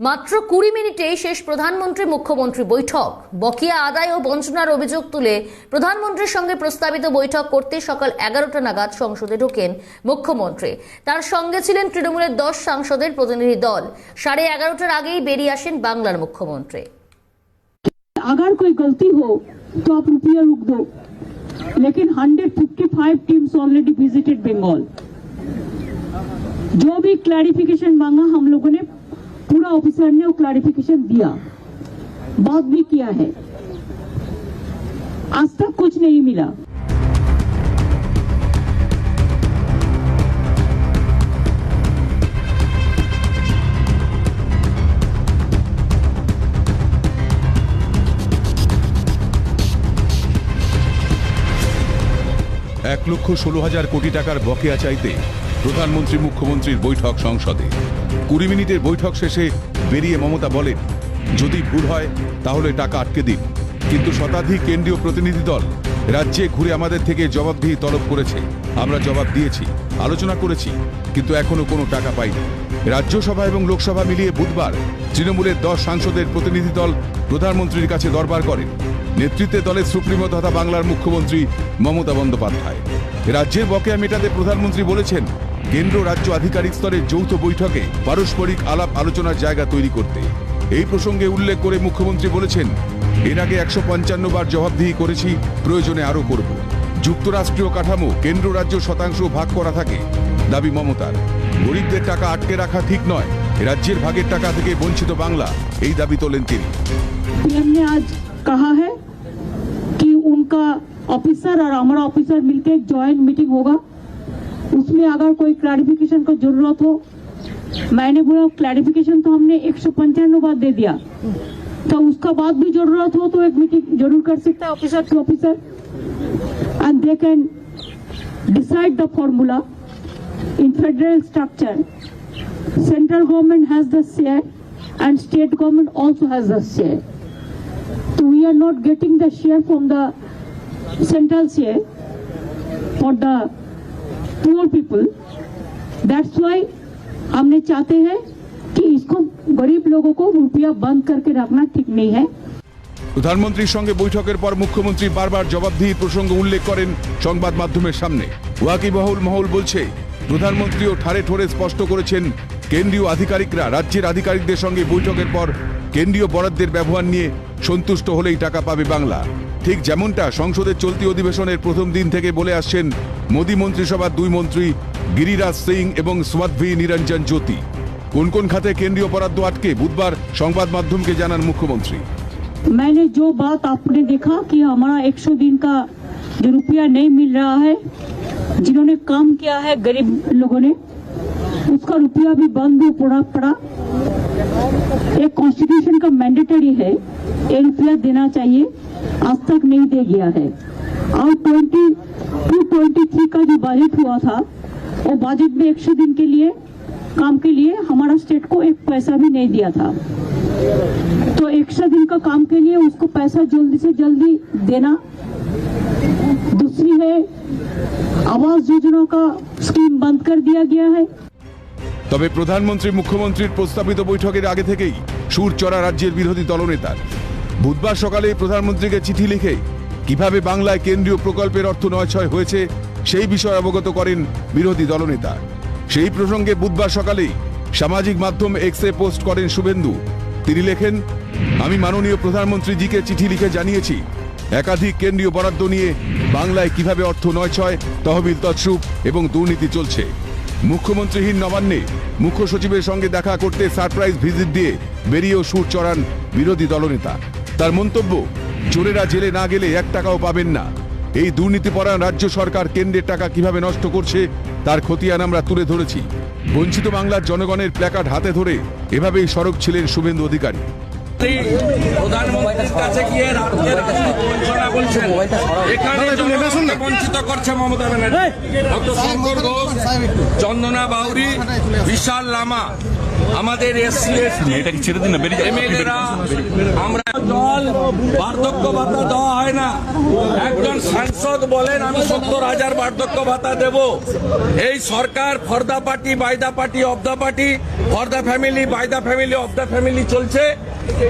মাত্র কুড়ি মিনিটে শেষ প্রধানমন্ত্রী মুখ্যমন্ত্রী বৈঠক বকেয়া আদায় ও বঞ্চনার অভিযোগ তুলে প্রধানমন্ত্রীর সঙ্গে প্রস্তাবিত বৈঠক করতে সকাল এগারোটা নাগাদ সংসদে ঢোকেন মুখ্যমন্ত্রী তার সঙ্গে ছিলেন তৃণমূলের দশ সাংসদের প্রতিনিধি দল সাড়ে এগারোটার আগেই বেরিয়ে আসেন বাংলার মুখ্যমন্ত্রী अगर कोई गलती हो तो आप रुपया रुक दो लेकिन 155 टीम्स ऑलरेडी विजिटेड बंगाल जो भी क्लैरिफिकेशन मांगा हम लोगों ने पूरा ऑफिसर ने वो क्लैरिफिकेशन दिया बात भी किया है आज तक कुछ नहीं मिला এক লক্ষ ষোলো হাজার কোটি টাকার বকেয়া চাইতে প্রধানমন্ত্রী, মুখ্যমন্ত্রীর বৈঠক সংসদে। কুড়ি মিনিটের বৈঠক শেষে বেরিয়ে মমতা বলেন, যদি ভুল হয়, তাহলে টাকা আটকে দিন। কিন্তু শতাধিক কেন্দ্রীয় প্রতিনিধি দল রাজ্যে ঘুরে আমাদের থেকে জবাবদিহি তলব করেছে। আমরা জবাব দিয়েছি, আলোচনা করেছি, কিন্তু এখনও কোনো টাকা পাইনি। রাজ্যসভা এবং লোকসভা মিলিয়ে বুধবার তৃণমূলের দশ সাংসদের প্রতিনিধি দল প্রধানমন্ত্রীর কাছে দরবার করেন। নেতৃত্বে দলের সুপ্রিমো তথা বাংলার মুখ্যমন্ত্রী মমতা বন্দ্যোপাধ্যায়। রাজ্যের বকেয়া মেটাতে প্রধানমন্ত্রী বলেছেন কেন্দ্র রাজ্য আধিকারিক স্তরের যৌথ বৈঠকে পারস্পরিক আলাপ আলোচনার জায়গা তৈরি করতে। এই প্রসঙ্গে উল্লেখ করে মুখ্যমন্ত্রী বলেছেন, এর আগে একশো পঞ্চান্ন বার জবাবদিহি করেছি, প্রয়োজনে আরও করব। যুক্তরাষ্ট্রীয় কাঠামো কেন্দ্র রাজ্য শতাংশ ভাগ করা থাকে, দাবি মমতার। গরিবদের টাকা আটকে রাখা ঠিক নয়, রাজ্যের ভাগের টাকা থেকে বঞ্চিত বাংলা, এই দাবি তোলেন তিনি। আজ কাহা হ্যাঁ কি উনকা অফিসার আর আমার অফিসার মিলকে জয়েন্ট মিটিং হোগা उसमें अगर कोई क्लैरिफिकेशन का ज़रूरत हो, मैंने बोला क्लैरिफिकेशन तो हमने एक सौ पंचानवे बार दे दिया। तो उसका बाद भी ज़रूरत हो तो एक मीटिंग ज़रूर कर सकता है officer to officer and they can decide the formula in federal structure central government has the share and state government also has the share तो we are not getting the share from the central share for the poor people. That's why हमने चाहते हैं कि इसको गरीब लोगों को रुपया बंद करके रखना ठीक नहीं है প্রধানমন্ত্রীর সঙ্গে বৈঠকের পর মুখ্যমন্ত্রী বারবার জবাবদিহির প্রসঙ্গ উল্লেখ করেন সংবাদ মাধ্যমের সামনে ওয়াকিবহুল মহল বলছে প্রধানমন্ত্রীও ঠারে ঠোরে স্পষ্ট করেছেন কেন্দ্রীয় আধিকারিকরা রাজ্যের আধিকারিকদের সঙ্গে বৈঠকের পর কেন্দ্রীয় বরাদ্দের ব্যবহার নিয়ে সন্তুষ্ট হলেই টাকা পাবে বাংলা ঠিক যেমনটা সংসদের চলতি অধিবেশনের প্রথম দিন থেকে বলে আসছেন মোদী মন্ত্রিসভার দুই মন্ত্রী গিরিরাজ সিং এবং স্মাদভি নিরঞ্জন জ্যোতি কোন কোন খাতে কেন্দ্রীয় বরাদ্দ আটকে বুধবার সংবাদ মাধ্যমকে জানান মুখ্যমন্ত্রী मैंने जो बात आपने देखा कि हमारा 100 दिन का जो रुपया नहीं मिल रहा है जिन्होंने काम किया है गरीब लोगों ने उसका रुपया भी बंद पड़ा पड़ा। एक कॉन्स्टिट्यूशन का मैंडेटरी है एक रुपया देना चाहिए, आज तक नहीं दे गया है। और ट्वेंटी टू ट्वेंटी थ्री का जो बजट हुआ था, वो बजट में 100 दिन के लिए, काम के लिए हमारा स्टेट को एक पैसा भी नहीं दिया था। तो एक सौ दिन का काम के लिए उसको पैसा जल्दी से जल्दी देना। दूसरी है, आवास योजना का स्कीम बंद कर दिया गया है। তবে প্রধানমন্ত্রী মুখ্যমন্ত্রীর প্রস্তাবিত বৈঠকের আগে থেকেই সুর চড়া রাজ্যের বিরোধী দলনেতার। বুধবার সকালে প্রধানমন্ত্রীকে চিঠি লিখে কীভাবে বাংলায় কেন্দ্রীয় প্রকল্পের অর্থ নয়ছয় হয়েছে সেই বিষয়ে অবগত করেন বিরোধী দলনেতা। সেই প্রসঙ্গে বুধবার সকালেই সামাজিক মাধ্যম এক্সে পোস্ট করেন শুভেন্দু। তিনি লেখেন, আমি মাননীয় প্রধানমন্ত্রীজিকে চিঠি লিখে জানিয়েছি, একাধিক কেন্দ্রীয় বরাদ্দ নিয়ে বাংলায় কীভাবে অর্থ নয়ছয়, তহবিল তছরূপ এবং দুর্নীতি চলছে। মুখ্যমন্ত্রীহীন নবান্নে মুখ্য সচিবের সঙ্গে দেখা করতে সারপ্রাইজ ভিজিট দিয়ে বেরিয়েও সুর চড়ান বিরোধী দলনেতা। তার মন্তব্য, চোরেরা জেলে না গেলে এক টাকাও পাবেন না। এই দুর্নীতিপরায়ণ রাজ্য সরকার কেন্দ্রের টাকা কীভাবে নষ্ট করছে, তার খতিয়ান আমরা তুলে ধরেছি। বঞ্চিত বাংলার জনগণের প্ল্যাকার্ড হাতে ধরে এভাবেই সড়ক ছিলেন শুভেন্দু অধিকারী। প্রধানমন্ত্রীর কাছে গিয়ে রাজ্যের বঞ্চনা বলছেন। এখানে বঞ্চিত করছে মমতা ব্যানার্জি। ডক্টর শঙ্কর ঘোষ চন্দনা বাউরি বিশাল লামা আমাদের এসসি এসটি আমরা জল বার্ধক্য ভাতা দেওয়া হয় না। একজন সাংসদ বলেন, আমি সত্তর হাজার বার্ধক্য ভাতা দেব। এই সরকার for the party by the party of the party for the family by the family of the family চলছে।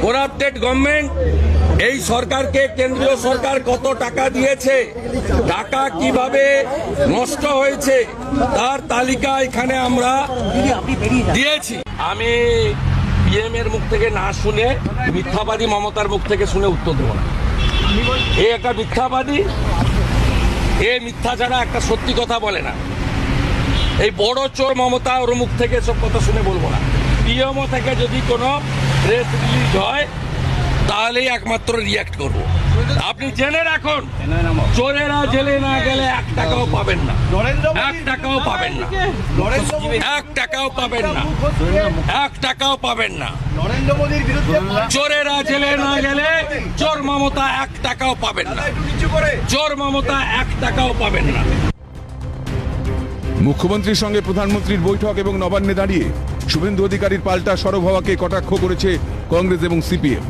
করাপ্টেড গভর্নমেন্ট এই সরকারকে কেন্দ্রীয় সরকার কত টাকা দিয়েছে? টাকা কীভাবে নষ্ট হয়েছে? তার তালিকা এখানে আমরা দিয়েছি। আমি পিএম এর মুখ থেকে না শুনে মিথ্যাবাদী মমতার মুখ থেকে শুনে উত্তর দেবো না। এ একটা মিথ্যাবাদী, এ মিথ্যা ছাড়া একটা সত্যি কথা বলে না। এই বড় চোর মমতা ওর মুখ থেকে সব কথা শুনে বলব না। পিএমও থেকে যদি কোনো প্রেস রিলিজ হয় তাহলেই একমাত্র রিয়াক্ট করব। আপনি জেনে রাখুন চোরেরা জেলে না গেলে এক টাকাও পাবেন না। এক টাকাও পাবেন না। এক টাকাও পাবেন না। এক টাকাও পাবেন না। নরেন্দ্র মোদীর বিরুদ্ধে চোরেরা জেলে না গেলে চোর মমতা এক টাকাও পাবেন না। চোর মমতা এক টাকাও পাবেন না। মুখ্যমন্ত্রীর সঙ্গে প্রধানমন্ত্রীর বৈঠক এবং নবান্নে দাঁড়িয়ে শুভেন্দু অধিকারীর পাল্টা সরব হওয়াকে কটাক্ষ করেছে কংগ্রেস এবং সিপিএম।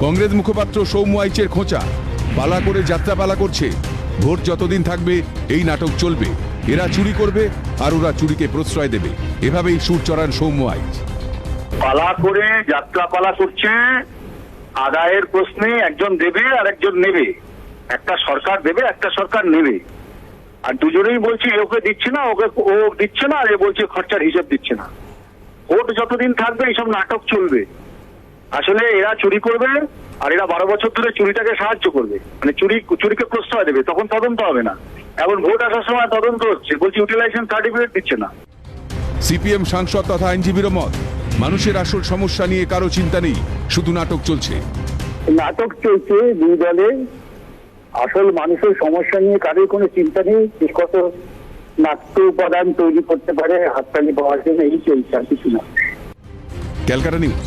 কংগ্রেস মুখপাত্র সৌম্য আইচের খোঁচা। পালা করে যাত্রা পালা করছে। ভোট যতদিন থাকবে, এই নাটক চলবে। এরা চুরি করবে আর ওরা চুরিকে প্রশ্রয় দেবে। এভাবেই সুর চড়ান সৌম্য আইচ। পালা করে যাত্রা পালা করছে। আদায়ের প্রশ্নে একজন দেবে আর একজন নেবে। একটা সরকার দেবে, একটা সরকার নেবে। আর দুজনেই বলছে ওকে দিচ্ছে না, ওকে, ও দিচ্ছে না, আর এ বলছে খরচার হিসাব দিচ্ছে না। ভোট যতদিন থাকবে, এইসব নাটক চলবে। আসলে এরা চুরি করবে আর এরা বারো বছর ধরে চুরিটাকে সাহায্য করবে। মানে চুরি চুরিকে প্রশ্রয় দেবে তখন তদন্ত হবে না। এখন ভোট আসার সময় তদন্ত হচ্ছে বলছি ইউটিলাইজেশন সার্টিফিকেট দিচ্ছে না। সিপিএম সাংসদ তথা আইনজীবীর মত মানুষের আসল সমস্যা নিয়ে কারও চিন্তা নেই শুধু নাটক চলছে। নাটক চলছে দুই দলে। আসল মানুষের সমস্যা নিয়ে কারোর কোনো চিন্তা নেই কত নাট্য উপাদান তৈরি করতে পারে হাততালি পাওয়ার জন্য এই চলছে আর কিছু না। ক্যালকাটা নিউজ।